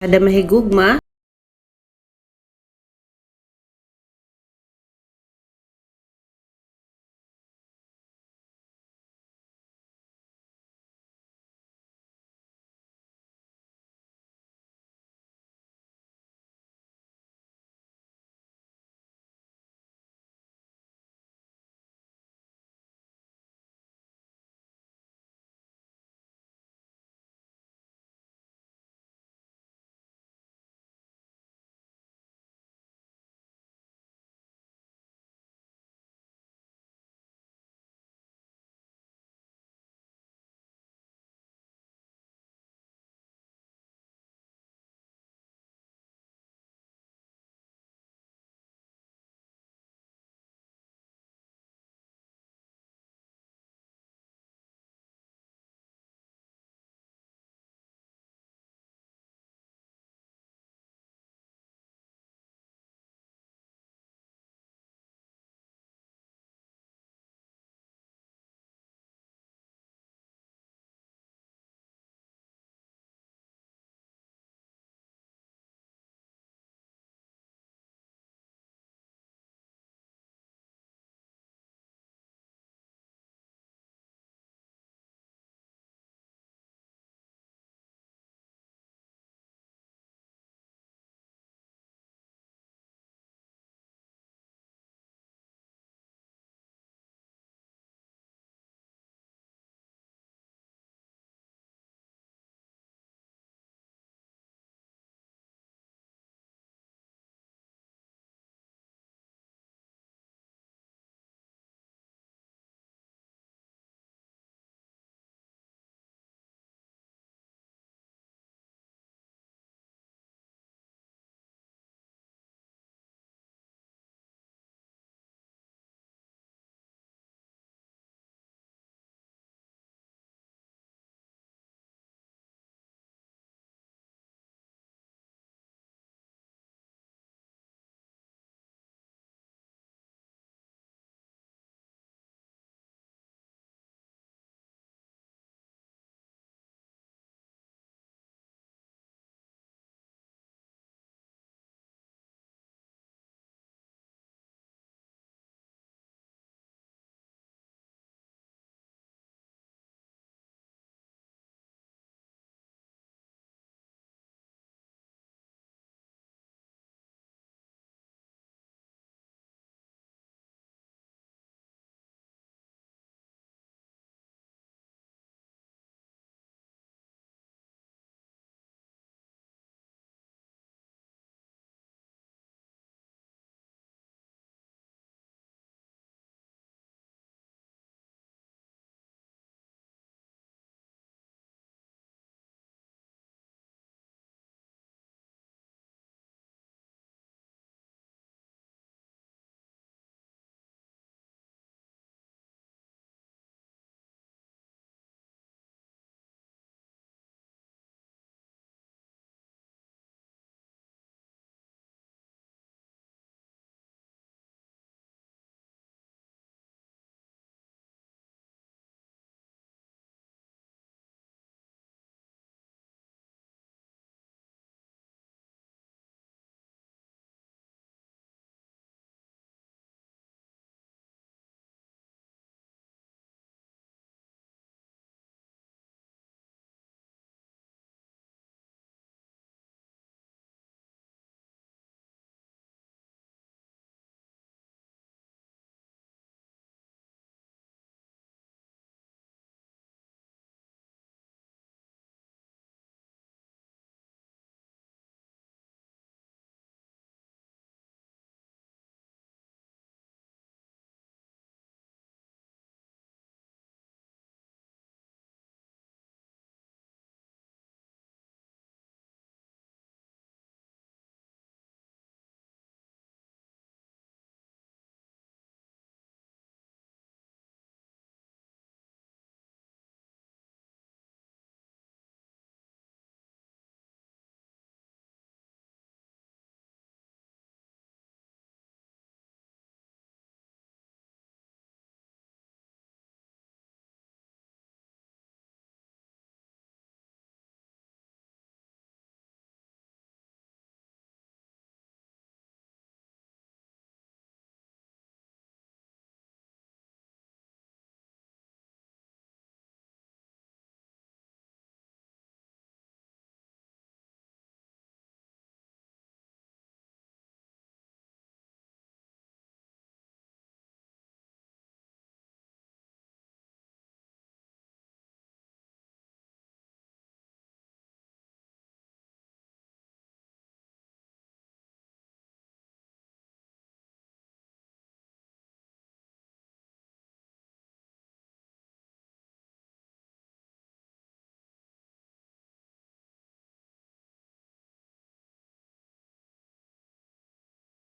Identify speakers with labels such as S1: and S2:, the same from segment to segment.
S1: Kada mahigugma,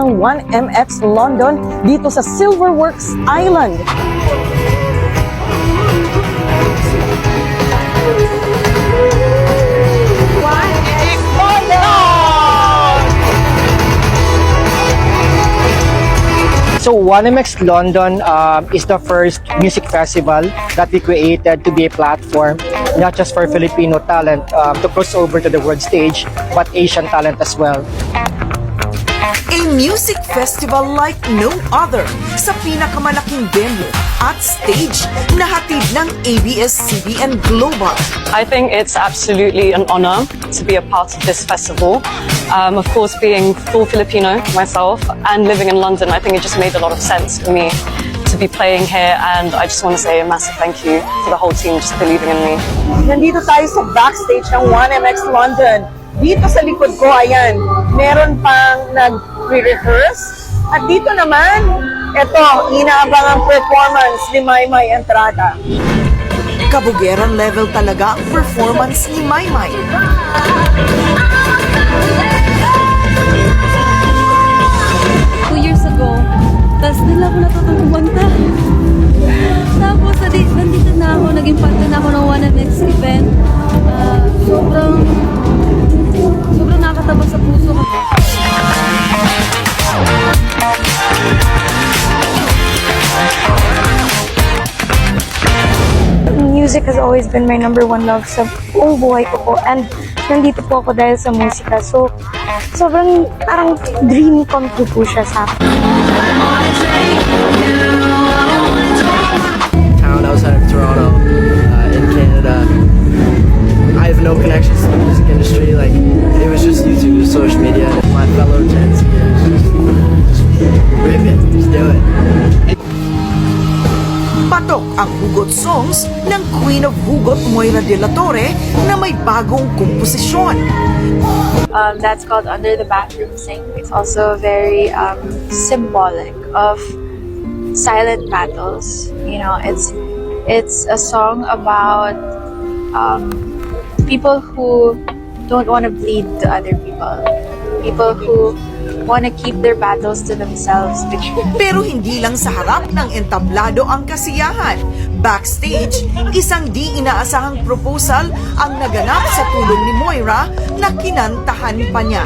S2: ng 1MX London dito sa Silverworks Island.
S3: So 1MX London um, is the first music festival that we created to be a platform not just for Filipino talent um, to cross over to the world stage, but Asian talent as well.
S4: A music festival like no other sa pinakamalaking venue at stage na hatid ng ABS-CBN Global.
S5: I think it's absolutely an honor to be a part of this festival. Um, of course, being full Filipino myself and living in London, I think it just made a lot of sense for me to be playing here. And I just want to say a massive thank you to the whole team just believing in me.
S2: Nandito tayo sa backstage ng 1MX London. Dito sa likod ko, ayan, meron pang nag-rehearse. At dito naman, ito, inaabang ang performance ni Maymay Entrada.
S4: Kabugeran level talaga ang performance ni Maymay.
S6: two years ago. Tapos lang ako natutong kumanta. Tapos nadi, nandito na ako, naging part na ako ng one next event. Ah, sobrang, sobrang nakatabas sa puso ko.
S7: Music has always been my number one love sa buong buhay ko po. And nandito po ako dahil sa musika. So, sobrang parang dream come true po siya sa akin.
S8: town outside of Toronto,
S4: hugot songs ng Queen of Hugot Moira de la Torre na may bagong komposisyon.
S9: um, that's called Under the Bathroom Sink. It's also very um, symbolic of silent battles. You know, it's it's a song about um, people who don't want to bleed to other people, people who want to keep their battles to themselves.
S4: Pero hindi lang sa harap ng entablado ang kasiyahan. Backstage, isang di inaasahang proposal ang naganap sa tulong ni Moira na kinantahan pa niya.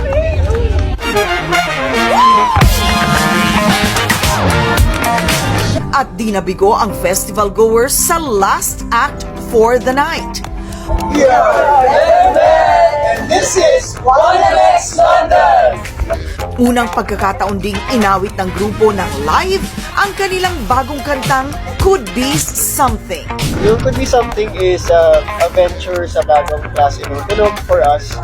S4: At di nabigo ang festival goers sa last act for the night. Unang pagkakataon ding inawit ng grupo ng live ang kanilang bagong kantang Could Be Something.
S3: Yung Could Be Something is uh, a venture sa bagong klase ng tunog for us.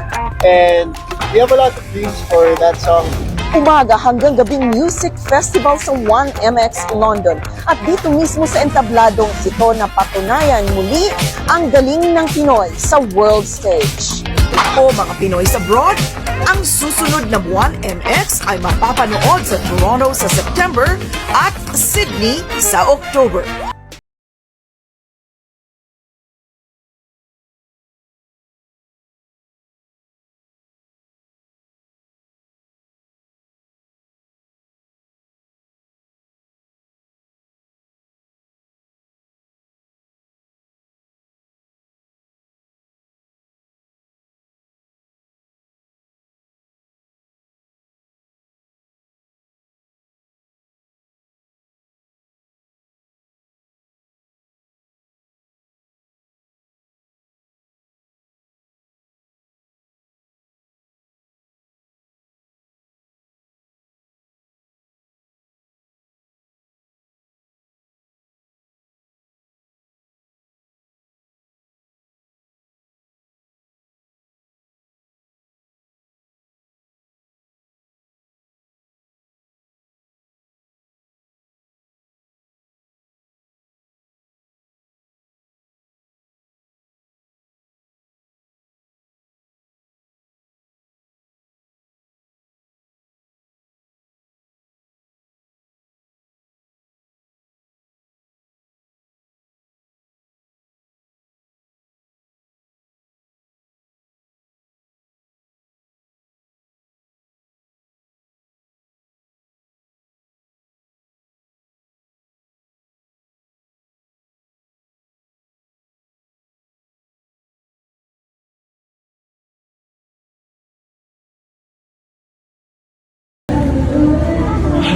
S3: And we have a lot of dreams for that song.
S2: Umaga hanggang gabing music festival sa 1MX London. At dito mismo sa entabladong ito na patunayan muli ang galing ng Pinoy sa world stage.
S4: O mga Pinoy sa abroad, ang susunod na buwan MX ay mapapanood sa Toronto sa September at Sydney sa October.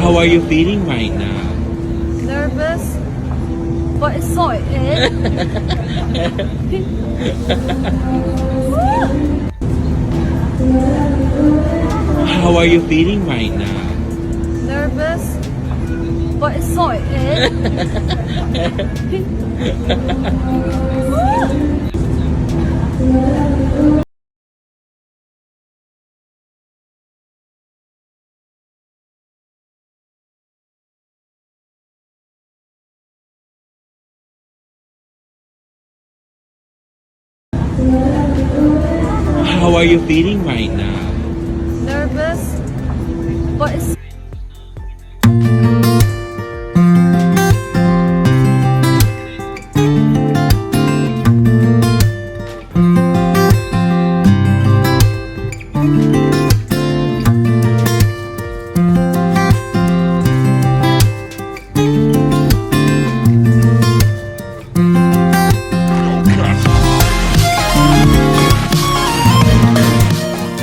S10: How are you feeling right now?
S6: Nervous, but it's so excited.
S10: How are you feeling right now?
S6: Nervous, but it's
S10: so excited. are you feeling right now?
S6: Nervous, but excited.